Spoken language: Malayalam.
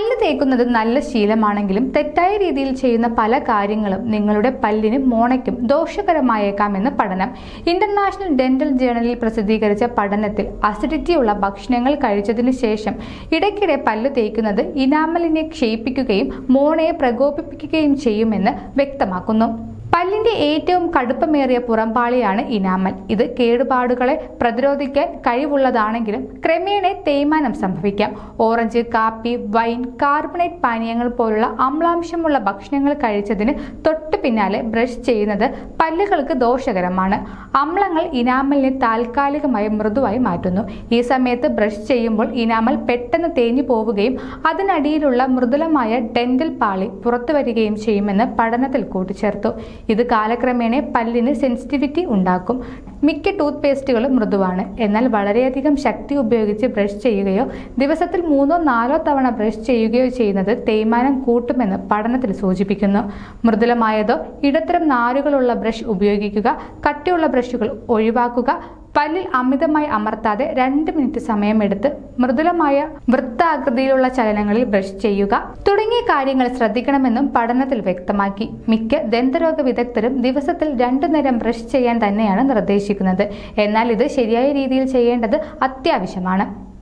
പല്ല് തേക്കുന്നത് നല്ല ശീലമാണെങ്കിലും തെറ്റായ രീതിയിൽ ചെയ്യുന്ന പല കാര്യങ്ങളും നിങ്ങളുടെ പല്ലിനും മോണയ്ക്കും ദോഷകരമായേക്കാമെന്ന് പഠനം. ഇന്റർനാഷണൽ ഡെന്റൽ ജേണലിൽ പ്രസിദ്ധീകരിച്ച പഠനത്തിൽ അസിഡിറ്റിയുള്ള ഭക്ഷണങ്ങൾ കഴിച്ചതിന് ശേഷം ഇടയ്ക്കിടെ പല്ല് തേക്കുന്നത് ഇനാമലിനെ ക്ഷയിപ്പിക്കുകയും മോണയെ പ്രകോപിപ്പിക്കുകയും ചെയ്യുമെന്ന് വ്യക്തമാക്കുന്നു. പല്ലിന്റെ ഏറ്റവും കടുപ്പമേറിയ പുറംപാളിയാണ് ഇനാമൽ. ഇത് കേടുപാടുകളെ പ്രതിരോധിക്കാൻ കഴിവുള്ളതാണെങ്കിലും ക്രമേണ തേയ്മാനം സംഭവിക്കാം. ഓറഞ്ച് കാപ്പി വൈൻ കാർബണേറ്റ് പാനീയങ്ങൾ പോലുള്ള അമ്ലാംശമുള്ള ഭക്ഷണങ്ങൾ കഴിച്ചതിന് തൊട്ടു പിന്നാലെ ബ്രഷ് ചെയ്യുന്നത് പല്ലുകൾക്ക് ദോഷകരമാണ്. അമ്ലങ്ങൾ ഇനാമലിനെ താൽക്കാലികമായി മൃദുവായി മാറ്റുന്നു. ഈ സമയത്ത് ബ്രഷ് ചെയ്യുമ്പോൾ ഇനാമൽ പെട്ടെന്ന് തേഞ്ഞു പോവുകയും അതിനടിയിലുള്ള മൃദുലമായ ഡെന്റൽ പാളി പുറത്തു വരികയും ചെയ്യുമെന്ന് പഠനത്തിൽ കൂട്ടിച്ചേർത്തു. ഇത് കാലക്രമേണ പല്ലിന് സെൻസിറ്റിവിറ്റി ഉണ്ടാക്കും. മിക്ക ടൂത്ത് പേസ്റ്റുകളും മൃദുവാണ്. എന്നാൽ വളരെയധികം ശക്തി ഉപയോഗിച്ച് ബ്രഷ് ചെയ്യുകയോ ദിവസത്തിൽ മൂന്നോ നാലോ തവണ ബ്രഷ് ചെയ്യുകയോ ചെയ്യുന്നത് തേയ്മാനം കൂട്ടുമെന്ന് പഠനത്തിൽ സൂചിപ്പിക്കുന്നു. മൃദുലമായതോ ഇടത്തരം നാരുകളുള്ള ബ്രഷ് ഉപയോഗിക്കുക കട്ടിയുള്ള ബ്രഷുകൾ ഒഴിവാക്കുക പല്ലിൽ അമിതമായി അമർത്താതെ രണ്ട് മിനിറ്റ് സമയമെടുത്ത് മൃദുലമായ വൃത്താകൃതിയിലുള്ള ചലനങ്ങളിൽ ബ്രഷ് ചെയ്യുക. തുടങ്ങിയ കാര്യങ്ങൾ ശ്രദ്ധിക്കണമെന്നും പഠനത്തിൽ വ്യക്തമാക്കി. മിക്ക ദന്തരോഗ വിദഗ്ധരും ദിവസത്തിൽ രണ്ടു നേരം ബ്രഷ് ചെയ്യാൻ തന്നെയാണ് നിർദ്ദേശിക്കുന്നത്. എന്നാൽ ഇത് ശരിയായ രീതിയിൽ ചെയ്യേണ്ടത് അത്യാവശ്യമാണ്.